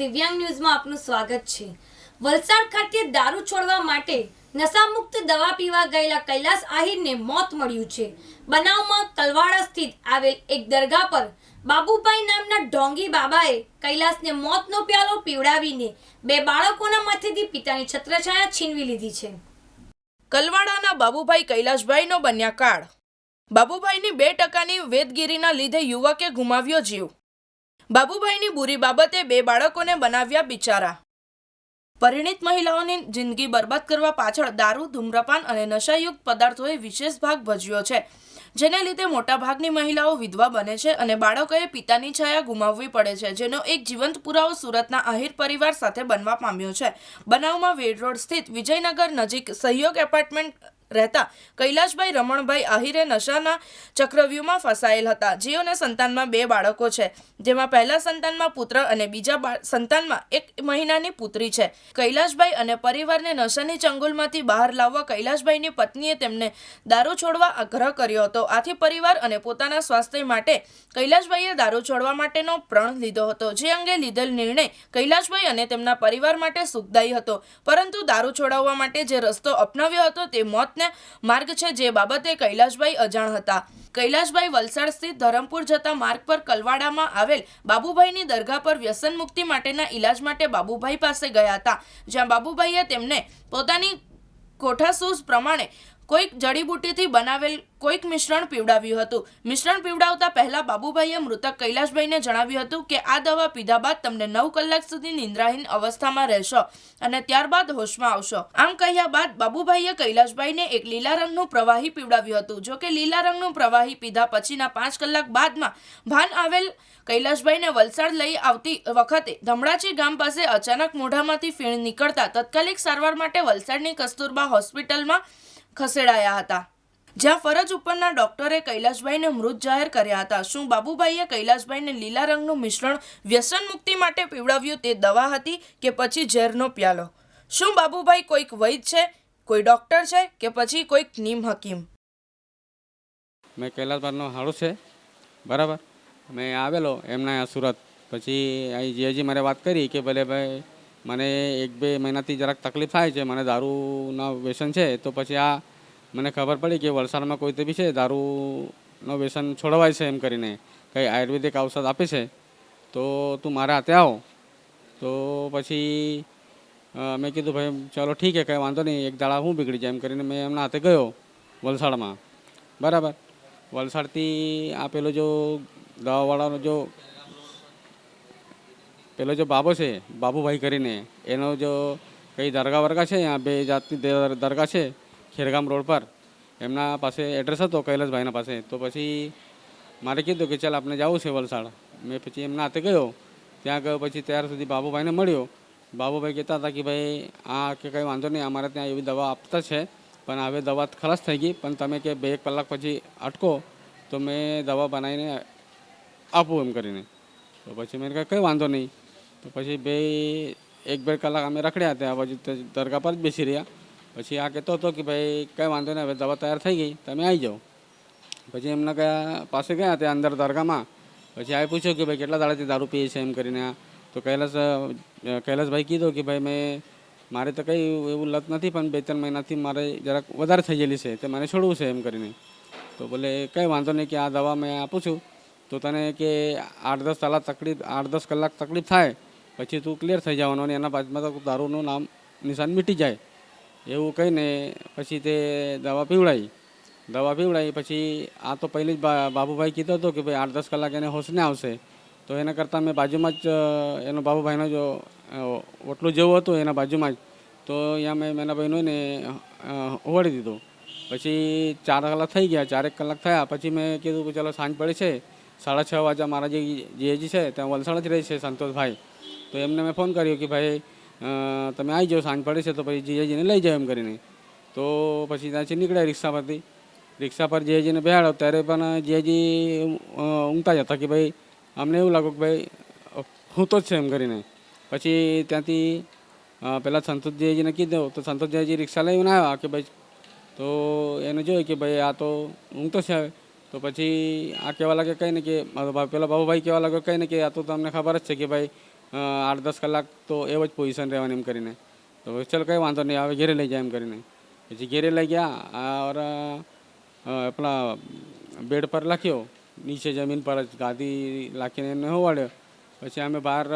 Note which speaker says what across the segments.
Speaker 1: દિવ્યાંગ ન્યૂઝમાં આપનું સ્વાગત છે. વલસાડ ખાતે દારૂ છોડવા માટે નશામુક્ત દવા પીવા ગયેલા કૈલાસ આહિરને મોત મળ્યું છે. બનાવમાં કલવાડા સ્થિત આવેલ એક દરગાહ પર બાબુભાઈ નામના ઢોંગી બાબાએ કૈલાસને મોતનો પ્યાલો પીવડાવીને બે બાળકોના માથેથી પિતાની છત્રછાયા છીનવી લીધી છે.
Speaker 2: કલવાડાના બાબુભાઈ કૈલાશભાઈનો બન્યા કાળ. બાબુભાઈની બે ટકાની વેદગીરીના લીધે યુવકે ગુમાવ્યો જીવ. બાબુભાઈની બુરી બાબતે બે બાળકોને બનાવ્યા બિચારા. પરિણિત મહિલાઓની જિંદગી બરબાદ કરવા પાછળ દારૂ, ધૂમ્રપાન અને નશાયુક્ત પદાર્થોએ વિશેષ ભાગ ભજવ્યો છે, જેને લીધે મોટાભાગની મહિલાઓ વિધવા બને છે અને બાળકોએ પિતાની છાયા ગુમાવવી પડે છે, જેનો એક જીવંત પુરાવો સુરતના આહિર પરિવાર સાથે બનવા પામ્યો છે. બનાવમાં વેડ રોડ સ્થિત વિજયનગર નજીક સહયોગ એપાર્ટમેન્ટ રહેતા કૈલાશભાઈ રમણભાઈ આહિરે નશાના ચક્રવ્યૂહમાં ફસાયેલ હતા. જેઓને સંતાનમાં બે બાળકો છે, જેમાં પહેલા સંતાનમાં પુત્ર અને બીજા સંતાનમાં એક મહિનાની પુત્રી છે. કૈલાશભાઈ અને પરિવારને નશાની ચંગુલમાંથી બહાર લાવવા કૈલાશભાઈની પત્નીએ તેમને દારૂ છોડવા આગ્રહ કર્યો હતો. આથી પરિવાર અને પોતાના સ્વાસ્થ્ય માટે કૈલાશભાઈએ દારૂ છોડવા માટેનો પ્રણ લીધો હતો, જે અંગે લીધેલ નિર્ણય કૈલાશભાઈ અને તેમના પરિવાર માટે સુખદાયી હતો. પરંતુ દારૂ છોડાવવા માટે જે રસ્તો અપનાવ્યો હતો તે મોતને માર્ગ છે જે બાબતે કૈલાશભાઈ અજાણ હતા. કૈલાશભાઈ વલસાડ સ્થિત ધરમપુર જતા માર્ગ પર કલવાડામાં આવેલ બાબુભાઈની દરગાહ પર વ્યસન મુક્તિ માટેના ઈલાજ માટે બાબુભાઈ પાસે ગયા હતા, જ્યાં બાબુભાઈએ તેમને પોતાની કોઠાસૂઝ પ્રમાણે કોઈક જડીબુટ્ટીથી બનાવેલ કોઈક મિશ્રણ પીવડાવ્યું હતું. મિશ્રણ પીવડાવતા પહેલા બાબુભાઈએ મૃતક કૈલાશભાઈને જણાવ્યું હતું કે, આ દવા પીધા બાદ તમને નવ કલાક સુધી નિંદ્રાહીન અવસ્થામાં રહેશો અને ત્યારબાદ હોશમાં આવશો. આમ કહ્યા બાદ બાબુભાઈએ કૈલાશભાઈને એક લીલા રંગનું પ્રવાહી પીવડાવ્યું હતું. જો કે લીલા રંગનું પ્રવાહી પીધા પછીના પાંચ કલાક બાદમાં ભાન આવેલ કૈલાશભાઈને વલસાડ લઈ આવતી વખતે ધમડાચી ગામ પાસે અચાનક મોઢામાંથી ફીણ નીકળતા તત્કાલિક સારવાર માટે વલસાડની કસ્તુરબા હોસ્પિટલમાં ખસેડાયા હતા. જ્યાં ફરજ ઉપરના ડોક્ટરે કૈલાશભાઈને મૃત જાહેર કર્યા હતા. શું બાબુભાઈએ કૈલાશભાઈને લીલા રંગનું મિશ્રણ વ્યસન મુક્તિ માટે પીવડાવ્યું તે દવા હતી કે પછી ઝેરનો પ્યાલો? શું બાબુભાઈ કોઈક વૈદ છે, કોઈ ડોક્ટર છે કે પછી કોઈક નિમ હકીમ?
Speaker 3: મેં કૈલાશભાઈનો હાડો છે, બરાબર? મેં આવેલો એમના સુરત. પછી અહીં જીએજી મારે વાત કરી કે ભલે ભાઈ મને એક બે મહિનાથી જરાક તકલીફ થાય છે, મને દારૂના વ્યસન છે, તો પછી આ મને ખબર પડી કે વલસાડમાં કોઈ બી છે, દારૂનો વ્યસન છોડવાય છે એમ કરીને કંઈ આયુર્વેદિક ઔષધ આપે છે, તો તું મારા હાથે આવો. તો પછી મેં કીધું ભાઈ, ચાલો ઠીક છે, કંઈ વાંધો નહીં, એક દાડા હું બીગડી જાય. એમ કરીને મેં એમના હાથે ગયો વલસાડમાં. બરાબર. વલસાડથી આ પેલો જો દવાવાળાનો જો પેલો જો બાબો છે, બાબુભાઈ કરીને, એનો જો કઈ દરગાહ વર્ગા છે અહીંયા બે જાતની દરગાહ છે, ખેરગામ રોડ પર, એમના પાસે એડ્રેસ હતો કૈલાસભાઈના પાસે. તો પછી મારે કીધું કે ચાલ આપણે જવું છે વલસાડ. મેં પછી એમના હાથે ગયો. ત્યાં ગયો પછી ત્યાર સુધી બાબુભાઈને મળ્યો. બાબુભાઈ કહેતા હતા કે ભાઈ, આ કે કંઈ વાંધો નહીં, અમારે ત્યાં એવી દવા આપતા છે, પણ હવે દવા ખલાસ થઈ ગઈ, પણ તમે કે બે એક કલાક પછી અટકો, તો મેં દવા બનાવીને આપું એમ કરીને. તો પછી મેં કહ્યું કંઈ વાંધો નહીં. તો પછી બે, એક બે કલાક અમે રખડ્યા ત્યાં. પછી દરગાહ પર જ બેસી રહ્યા. પછી આ કહેતો હતો કે ભાઈ, કંઈ વાંધો નહીં, હવે દવા તૈયાર થઈ ગઈ. તમે આવી જાઓ. પછી એમના ગયા પાસે ગયા ત્યાં અંદર દરગાહમાં. પછી આ પૂછ્યું કે ભાઈ, કેટલા દાડાથી દારૂ પીએ છે એમ કરીને તો કૈલાસ કૈલાસભાઈ કીધું કે ભાઈ, મેં, મારે તો કંઈ એવું લત નથી, પણ બે ત્રણ મહિનાથી મારે જરાક વધારે થઈ ગયેલી છે, તે મને છોડવું છે એમ કરીને. તો બોલે, કંઈ વાંધો નહીં કે આ દવા મેં આપું છું તો તને કે આઠ દસ કલાક તકલીફ, આઠ દસ કલાક તકલીફ થાય પછી તું ક્લિયર થઈ જવાનું અને એના બાદમાં તો દારૂનું નામ નિશાન મીટી જાય એવું કહીને પછી તે દવા પીવડાવી દવા પીવડાવી પછી આ તો પહેલી જ બાબુભાઈ કીધો હતો કે ભાઈ આઠ દસ કલાક એને હોશને આવશે તો એના કરતાં મેં બાજુમાં જ એનો બાબુભાઈનો જો ઓટલું જેવું હતું એના બાજુમાં જ તો અહીંયા મેં એના ભાઈનો એને ઓવાડી દીધો પછી ચાર કલાક થઈ ગયા ચારેક કલાક થયા પછી મેં કીધું કે ચાલો સાંજ પડે છે સાડા છ વાગ્યા મારા જે જે છે ત્યાં વલસાડ જ રહે છે સંતોષભાઈ તો એમને મેં ફોન કર્યો કે ભાઈ તમે આવી જાઓ, સાંજ પડે છે તો પછી જીએજીને લઈ જાઓ એમ કરીને. તો પછી ત્યાંથી નીકળ્યા રિક્ષા પરથી. રિક્ષા પર જીએજીને બેહાડો ત્યારે પણ જીએજી ઊંઘતા જ હતા કે ભાઈ, અમને એવું લાગ્યું કે ભાઈ હું તો જ છે એમ કરીને. પછી ત્યાંથી પહેલાં પહેલાં સંતોષજીને કીધું, તો સંતોષજી રિક્ષા લઈને આવ્યા કે ભાઈ, તો એને જોયું કે ભાઈ, આ તો ઊંઘતો છે હવે. તો પછી આ કહેવા લાગે કંઈ ને કે પેલા બાબુભાઈ કહેવા લાગ્યો કંઈ ને કે, આ તો તમને ખબર જ છે કે ભાઈ આઠ દસ કલાક તો એવો જ પોઝિશન રહેવાની એમ કરીને. તો ચાલ કંઈ વાંધો નહીં, હવે ઘેરે લઈ જાય એમ કરીને. પછી ઘેરે લઈ ગયા, ઓર આપણા બેડ પર લખ્યો, નીચે જમીન પર જ ગાદી લાખીને એને હોવાડ્યો. પછી અમે બહાર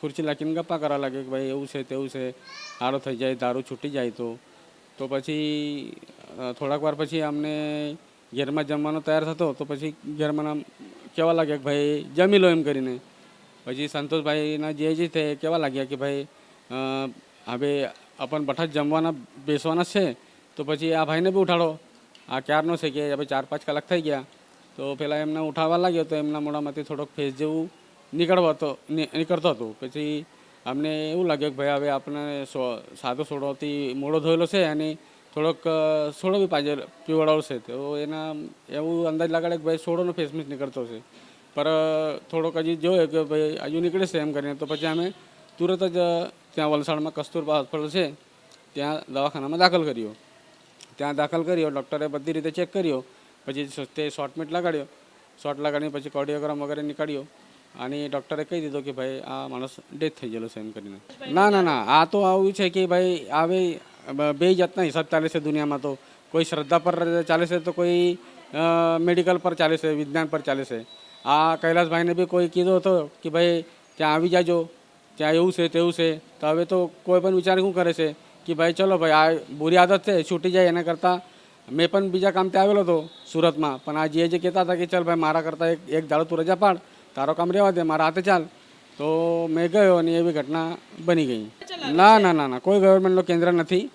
Speaker 3: ખુરશી લાખીને ગપ્પા કરવા લાગ્યો કે ભાઈ એવું છે, તેવું છે સારો થઈ જાય, દારૂ છૂટી જાય તો. તો પછી થોડાક વાર પછી અમને ઘેરમાં જમવાનો તૈયાર થતો, તો પછી ઘેરમાં કહેવા લાગ્યા કે ભાઈ જમી લો એમ કરીને. પછી સંતોષભાઈના જે જે તે કહેવા લાગ્યા કે ભાઈ હવે આપણ બઠા જમવાના, બેસવાના છે, તો પછી આ ભાઈને બી ઉઠાડો. આ ક્યારનો છે કે હવે ચાર પાંચ કલાક થઈ ગયા, તો પેલા એમને ઉઠાવવા લાગ્યો તો એમના મોઢામાંથી થોડોક ફેસ જેવું નીકળવો હતો નીકળતો હતો. પછી અમને એવું લાગ્યું કે ભાઈ, હવે આપણે સાદો સોડોથી મોડો ધોયેલો છે અને થોડોક સોડો બી પાજે પીવડાવશે. તો એના એવું અંદાજ લગાડે કે ભાઈ સોડોનો ફેસમીસ નીકળતો છે. પર થોડોક હજી જોયો કે ભાઈ હજુ નીકળે છે એમ કરીને. તો પછી અમે તુરત જ ત્યાં વલસાડમાં કસ્તુરબા હોસ્પિટલ છે, ત્યાં દવાખાનામાં દાખલ કર્યો. ત્યાં દાખલ કર્યો, ડૉક્ટરે બધી રીતે ચેક કર્યો, પછી તે શોર્ટમેટ લગાડ્યો. શોર્ટ લગાડીને પછી કોડિયોગ્રામ વગેરે નીકાળ્યો. અને ડૉક્ટરે કહી દીધો કે ભાઈ આ માણસ ડેથ થઈ ગયેલો છે એમ કરીને. ના ના ના, આ તો આવું છે કે ભાઈ આવે, બે જાતના હિસાબ ચાલે છે દુનિયામાં તો. કોઈ શ્રદ્ધા પર ચાલે છે તો કોઈ મેડિકલ પર ચાલે છે, વિજ્ઞાન પર ચાલે છે. આ કૈલાસભાઈને બી કોઈ કીધો હતો કે ભાઈ, ત્યાં આવી જાજો, ત્યાં એવું છે, તેવું છે. તો હવે તો કોઈ પણ વિચાર શું કરે છે? કે ભાઈ, ચલો ભાઈ, આ બુરી આદત છે, છૂટી જાય એના કરતાં. મેં પણ બીજા કામથી આવેલો હતો સુરતમાં, પણ આ જે જે કહેતા હતા કે, ચાલ ભાઈ, મારા કરતાં એક એક દાડો તું રજા પાડ, તારો કામ રહેવા દે, મારા હાથે ચાલ. તો મેં ગયો અને એવી ઘટના બની ગઈ. ના ના ના ના, કોઈ ગવર્મેન્ટનો કેન્દ્ર નથી.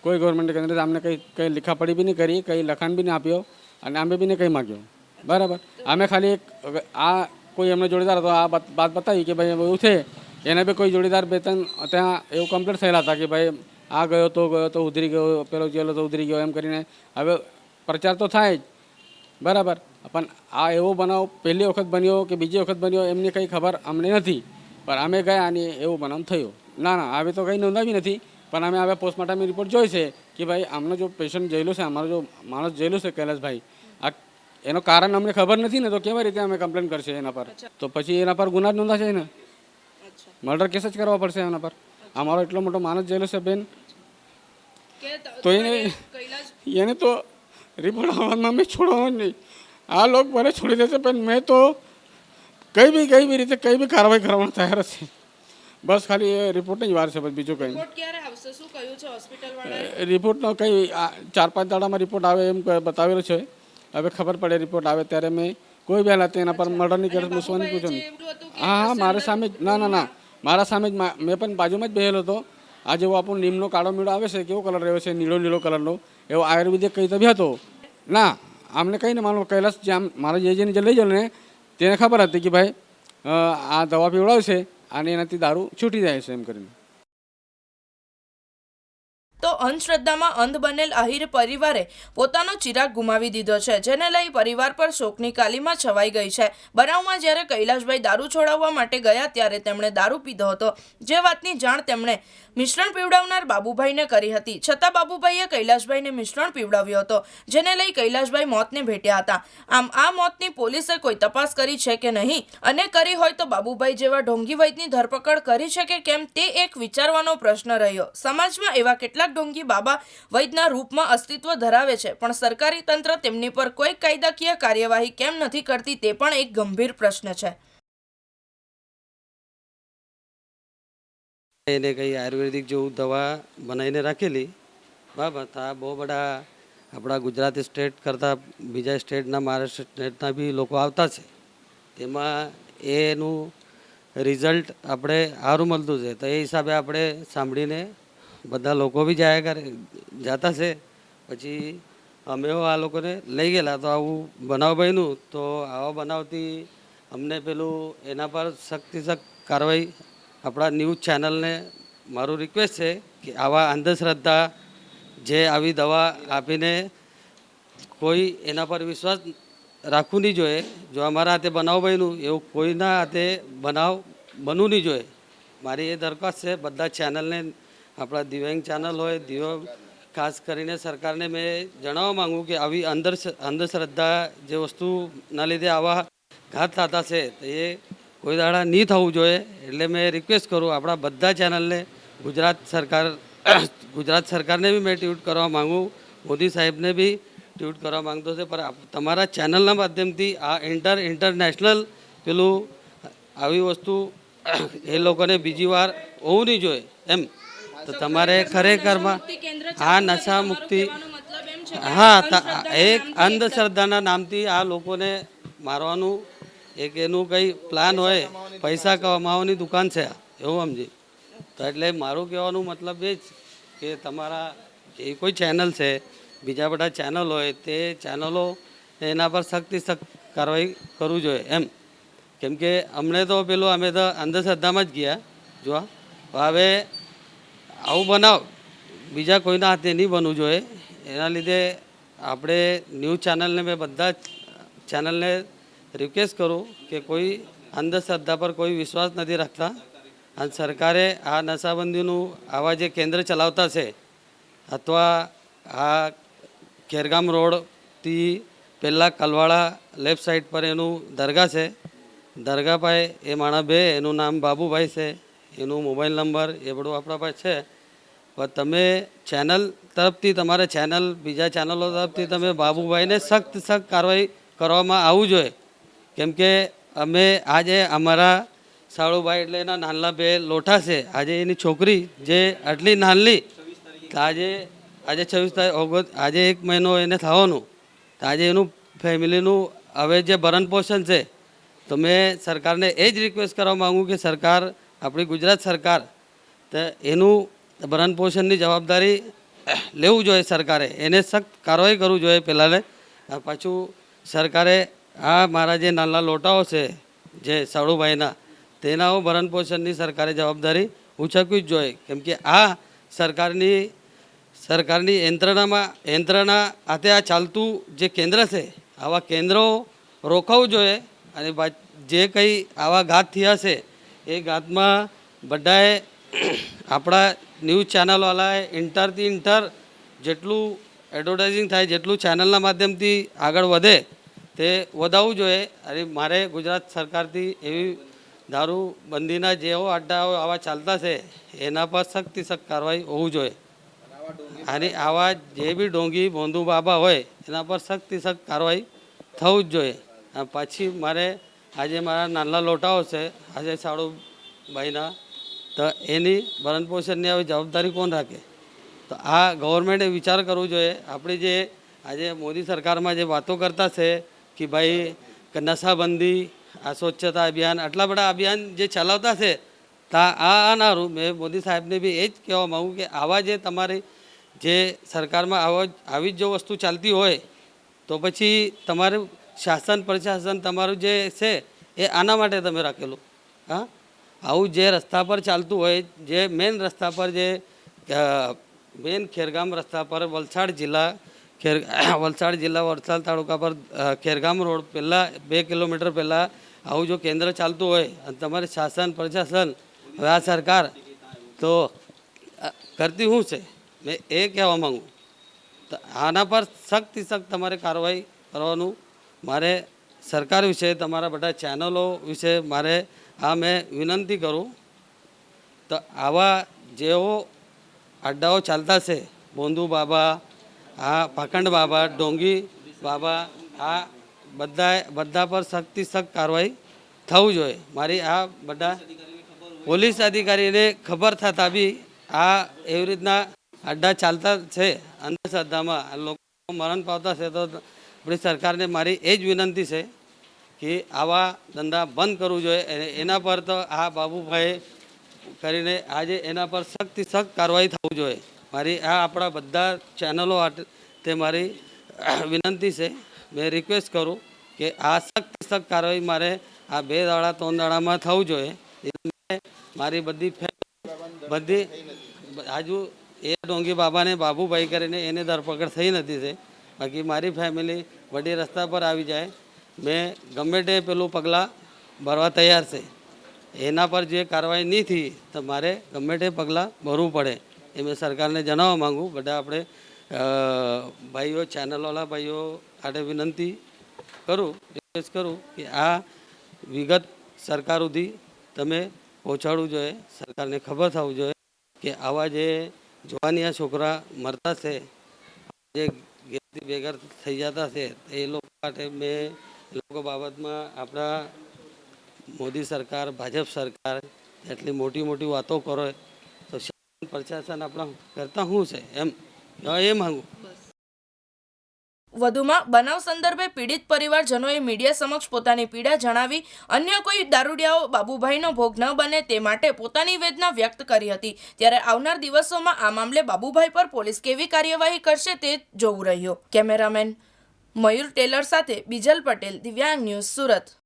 Speaker 3: કોઈ ગવર્મેન્ટ કેન્દ્ર, અમને કંઈ કંઈ લીખાપડી બી નહીં કરી, કંઈ લખાણ બી નહીં આપ્યો, અને અમે બી નહીં કંઈ માગ્યો. બરાબર. અમે ખાલી એક આ કોઈ એમનો જોડીદાર હતો, આ વાત બતાવી કે ભાઈ એવું છે. એને બી કોઈ જોડીદાર બે ત્રણ ત્યાં એવું કમ્પ્લીટ થયેલા હતા કે ભાઈ આ ગયો તો ગયો તો ઉધરી ગયો, પેલો ગયેલો તો ઉધરી ગયો એમ કરીને. હવે પ્રચાર તો થાય જ. બરાબર. પણ આ એવો બનાવ પહેલી વખત બન્યો કે બીજી વખત બન્યો એમની કંઈ ખબર અમને નથી. પણ અમે ગયા અને એવો બનાવ થયો. ના ના હવે તો કંઈ નોંધાવી નથી. પણ અમે હવે પોસ્ટમોર્ટમની રિપોર્ટ જોઈ છે કે ભાઈ આમનો જો પેશન્ટ જયેલો છે, અમારો જો માણસ જયેલો છે કૈલાસભાઈ એનો કારણ અમને ખબર નથી ને તો કેવી રીતે અમે કમ્પ્લેન કરશે એના પર? તો પછી એના પર ગુના જ નોંધાશે ને? મર્ડર કેસ જ કરવા પડશે એના પર. અમારો એટલો મોટો માણસ જેલો છે બેન. તો એને એને તો રિપોર્ટ આવવામાં મેં છોડવાનો જ નહીં. આ લોકો મને છોડી દેશે પણ મેં તો કઈ બી કઈ બી રીતે કઈ બી કાર્યવાહી કરવાનું તૈયાર છે. બસ ખાલી એ રિપોર્ટની જ વાર છે બસ બીજું કંઈ. રિપોર્ટનો કંઈ ચાર પાંચ દાડામાં રિપોર્ટ આવે એમ બતાવેલો છે. હવે ખબર પડે રિપોર્ટ આવે ત્યારે મેં કોઈ બી હાલત એના પર મર્ડરની કેસ મૂકવાની પૂછો નહીં. હા હા મારા સામે જ ના ના ના. મારા સામે જ મેં પણ બાજુમાં જ બેહેલો હતો. આ જેવો આપણો નીમનો કાળો મીડો આવે છે કેવો કલર રહ્યો છે? નીળો નીળો કલરનો એવો આયુર્વેદિક કંઈ તો બી હતો. ના આમને કંઈ ને માનો કૈલાસ જે આમ મારા જે જેને જે લઈ ગયો ને તેને ખબર હતી કે ભાઈ આ દવા પીવડાવશે અને એનાથી દારૂ છૂટી જાય છે એમ કરીને.
Speaker 2: તો અંધશ્રદ્ધામાં અંધ બનેલ આહિર પરિવારે પોતાનો ચિરાગ ગુમાવી દીધો છે, જેને લઈ પરિવાર પર શોકની કાલીમાં છવાઈ ગઈ છે. બનાવમાં જ્યારે કૈલાશભાઈ દારૂ છોડાવવા માટે ગયા ત્યારે તેમણે દારૂ પીધો હતો. જે વાતની જાણ તેમણે મિશ્રણ પીવડાવનાર બાબુભાઈને કરી હતી. છતાં બાબુભાઈએ કૈલાશભાઈને મિશ્રણ પીવડાવ્યો હતો, જેને લઈ કૈલાશભાઈ મોતને ભેટ્યા હતા. આમ આ મોતની પોલીસે કોઈ તપાસ કરી છે કે નહીં? અને કરી હોય તો બાબુભાઈ જેવા ઢોંગી વૈદની ધરપકડ કરી છે કે કેમ તે એક વિચારવાનો પ્રશ્ન રહ્યો. સમાજમાં એવા કેટલાક ઢોંગી બાબા વૈદના રૂપમાં અસ્તિત્વ ધરાવે છે, પણ સરકારી તંત્ર તેમની પર કોઈ કાયદાકીય કાર્યવાહી કેમ નથી કરતી તે પણ એક ગંભીર પ્રશ્ન છે.
Speaker 4: એને કંઈ આયુર્વેદિક જેવું દવા બનાવીને રાખેલી. બરાબર, તો આ બહુ બધા આપણા ગુજરાતી સ્ટેટ કરતાં બીજા સ્ટેટના, મહારાષ્ટ્ર સ્ટેટના બી લોકો આવતા છે. તેમાં એનું રિઝલ્ટ આપણે સારું મળતું છે. તો એ હિસાબે આપણે સાંભળીને બધા લોકો બી જાય કરે, જતા છે. પછી અમે આ લોકોને લઈ ગયેલા. તો આવું બનાવ બન્યું તો આવા બનાવથી અમને પેલું એના પર શક્તિશક્ત કાર્યવાહી આપણા ન્યૂઝ ચેનલને મારું રિક્વેસ્ટ છે કે આવા અંધશ્રદ્ધા જે આવી દવા આપીને કોઈ એના પર વિશ્વાસ રાખવું નહીં જોઈએ. જો અમારા હાથે બનાવ બન્યું, એવું કોઈના હાથે બનાવ બનવું નહીં જોઈએ. મારી એ દરખાસ્ત છે, બધા ચેનલને, આપણા દિવ્યાંગ ચેનલ હોય, દિવ્ય ખાસ કરીને સરકારને મેં જણાવવા માગું કે આવી અંધશ્ર, અંધશ્રદ્ધા જે વસ્તુના લીધે આવા ઘાત થતા છે, તો એ કોઈ દાડા નહીં થવું જોઈએ એટલે મેં રિક્વેસ્ટ કરું આપણા બધા ચેનલને ગુજરાત સરકાર ગુજરાત સરકારને બી મેં ટ્વીટ કરવા માગું મોદી સાહેબને બી ટ્વીટ કરવા માંગતો છે પણ તમારા ચેનલના માધ્યમથી આ ઇન્ટર ઇન્ટરનેશનલ પેલું આવી વસ્તુ એ લોકોને બીજી વાર હોવું નહીં જોઈએ એમ. તો તમારે ખરેખરમાં આ નશા મુક્તિ હા એક અંધશ્રદ્ધાના નામથી આ લોકોને મારવાનું એક એનું કંઈ પ્લાન હોય, પૈસા કમાવાની દુકાન છે એવું સમજી તો એટલે મારું કહેવાનું મતલબ એ જ કે તમારા જે કોઈ ચેનલ છે, બીજા બધા ચેનલ હોય, તે ચેનલો એના પર સખ્તથી સખ્ત કાર્યવાહી કરવું જોઈએ, એમ. કેમ કે અમને તો પેલું અમે તો અંધશ્રદ્ધામાં જ ગયા જોવા હવે આવું બનાવ, બીજા કોઈના હાથે નહીં બનવું જોઈએ. એના લીધે આપણે ન્યૂઝ ચેનલને મેં બધા જ ચેનલને રિક્વેસ્ટ કરું કે કોઈ અંધશ્રદ્ધા પર કોઈ વિશ્વાસ નથી રાખતા. અને સરકારે આ નશાબંધીનું આવા જે કેન્દ્ર ચલાવતા છે, અથવા આ ખેરગામ રોડથી પહેલાં કલવાડા લેફ્ટ સાઈડ પર એનું દરગાહ છે. દરગાહ પાસે એ માણા બે, એનું નામ બાબુભાઈ છે, એનું મોબાઈલ નંબર એ બધું આપણા પાસે છે. પણ તમે ચેનલ તરફથી તમારે ચેનલ બીજા ચેનલો તરફથી તમે બાબુભાઈને સખ્ત સખ્ત કાર્યવાહી કરવામાં આવવું જોઈએ. કેમ કે અમે આજે અમારા સાળુભાઈ એટલે એના નાનલા બે લોઠા છે. આજે એની છોકરી જે આટલી નાનલી આજે આજે છવ્વીસ તારીખ ઓગસ્ટ, આજે એક મહિનો એને થવાનું. તો આજે એનું ફેમિલીનું હવે જે ભરણ પોષણ છે, તો મેં સરકારને એ જ રિક્વેસ્ટ કરવા માગું કે સરકાર, આપણી ગુજરાત સરકાર, તો એનું ભરણ પોષણની જવાબદારી લેવું જોઈએ સરકારે. એને સખ્ત કાર્યવાહી કરવું જોઈએ પહેલાંને. આ પાછું સરકારે આ મારા જે નાના લોટાઓ છે, જે સાળુભાઈના તેના ભરણ પોષણની સરકારે જવાબદારી ઉછકવી જ જોઈએ. કેમ કે આ સરકારની સરકારની યંત્રણામાં, યંત્રણા હાથે આ ચાલતું જે કેન્દ્ર છે, આવા કેન્દ્રો રોકાવું જોઈએ અને જે કંઈ આવા ઘાત થયા છે, એ ઘાતમાં બધાએ આપણા ન્યૂઝ ચેનલવાળાએ ઇન્ટરથી ઇન્ટર જેટલું એડવર્ટાઇઝિંગ થાય, જેટલું ચેનલના માધ્યમથી આગળ વધે તે વધાવવું જોઈએ. અને મારે ગુજરાત સરકારથી એવી દારૂ બંધીના જેવો અડ્ડાઓ આવા ચાલતા છે, એના પર સખ્તી સખ્ત કાર્યવાહી હોવું જોઈએ. અને આવા જે બી ડોંગી બોંધુ બાબા હોય, એના પર સખ્તી સખ્ત કાર્યવાહી થવું જ જોઈએ. પછી મારે આજે મારા નાના લોટાઓ છે, આજે સાડુભાઈના તો એની ભરણ પોષણની હવે જવાબદારી કોણ રાખે? તો આ ગવર્મેન્ટે વિચાર કરવો જોઈએ. આપણી જે આજે મોદી સરકારમાં જે વાતો કરતા છે કે ભાઈ નશાબંધી આ સ્વચ્છતા અભિયાન, આટલા બધા અભિયાન જે ચલાવતા છે, તા આ આનારું મેં મોદી સાહેબને બી એ જ કહેવા માગું કે આવા જે તમારી જે સરકારમાં આવા આવી જ વસ્તુ ચાલતી હોય, તો પછી તમારું શાસન, પ્રશાસન તમારું જે છે, એ આના માટે તમે રાખેલું. હા? આવું જે રસ્તા પર ચાલતું હોય, જે મેન રસ્તા પર જે મેન ખેરગામ રસ્તા પર વલસાડ જિલ્લા ખેર વલસાડ જિલ્લા વલસાડ તાલુકા પર ખેરગામ રોડ પહેલાં બે કિલોમીટર પહેલાં આવું જો કેન્દ્ર ચાલતું હોય અને તમારે શાસન, પ્રશાસન, હવે આ સરકાર, તો કરતી શું છે? મેં એ કહેવા માગું. તો આના પર સખ્તથી સખ્ત તમારે કાર્યવાહી કરવાનું. મારે સરકાર વિશે, તમારા બધા ચેનલો વિશે મારે આ મેં વિનંતી કરું. તો આવા જેઓ અડ્ડાઓ ચાલતા છે, બોંધુ બાબા આ પાખંડ બાબા, ડોંગી બાબા, આ બધા બધા પર સખ્તથી સખ્ત કાર્યવાહી થવું જોઈએ. મારી આ બધા પોલીસ અધિકારીને ખબર થતાં બી આ એવી રીતના અડ્ડા ચાલતા છે. અંધશ્રદ્ધામાં લોકો મરણ પાવતા છે તો આપણી સરકારને મારી એ જ વિનંતી છે કે આવા ધંધા બંધ કરવું જોઈએ અને એના પર તો આ બાબુભાઈ કરીને આજે એના પર સખ્તથી સખ્ત કાર્યવાહી થવું જોઈએ. મારી આ આપણા બધા ચેનલો તે મારી વિનંતી છે. મેં રિક્વેસ્ટ કરું કે આ સખ્ત સખ્ત કાર્યવાહી મારે આ બે દાડા, ત્રણ દાડામાં થવું જોઈએ. મારી બધી બધી હજુ એ ડોંગી બાબાને, બાબુભાઈ કરીને એને ધરપકડ થઈ નથી છે બાકી મારી ફેમિલી વડી રસ્તા પર આવી જાય. મેં ગમે તે પેલું પગલાં ભરવા તૈયાર છે. એના પર જે કાર્યવાહી નહીં થઈ, તો મારે ગમે તે પગલાં ભરવું પડે. એ મેં સરકારને જણાવવા માગું, બધા આપણે ભાઈઓ ચેનલવાળા ભાઈઓ માટે વિનંતી કરું રિક્વેસ્ટ કરું કે આ વિગત સરકાર સુધી તમે પહોંચાડવું જોઈએ. સરકારને ખબર થવું જોઈએ કે આવા જે જોવાનિયા છોકરા મરતા છે, જે ગેરથી ભેગર થઈ જતા છે, એ લોકો માટે મેં લોકો બાબતમાં આપણા મોદી સરકાર, ભાજપ સરકાર એટલી મોટી મોટી વાતો કરો પ્રશાસન આપણા કરતા શું છે? એમ એ માંગુ
Speaker 2: વધુમાં બનાવ સંદર્ભે પીડિત પરિવારજનોએ મીડિયા સમક્ષ પોતાની પીડા જણાવી અન્ય કોઈ દારૂડિયાઓ બાબુભાઈનો ભોગ ન બને તે માટે પોતાની વેદના વ્યક્ત કરી હતી. ત્યારે આવનાર દિવસોમાં આ મામલે બાબુભાઈ પર પોલીસ કેવી કાર્યવાહી કરશે તે જોવું રહ્યો. કેમેરામેન મયુર ટેલર સાથે બીજલ પટેલ, દિવ્યાંગ ન્યૂઝ સુરત.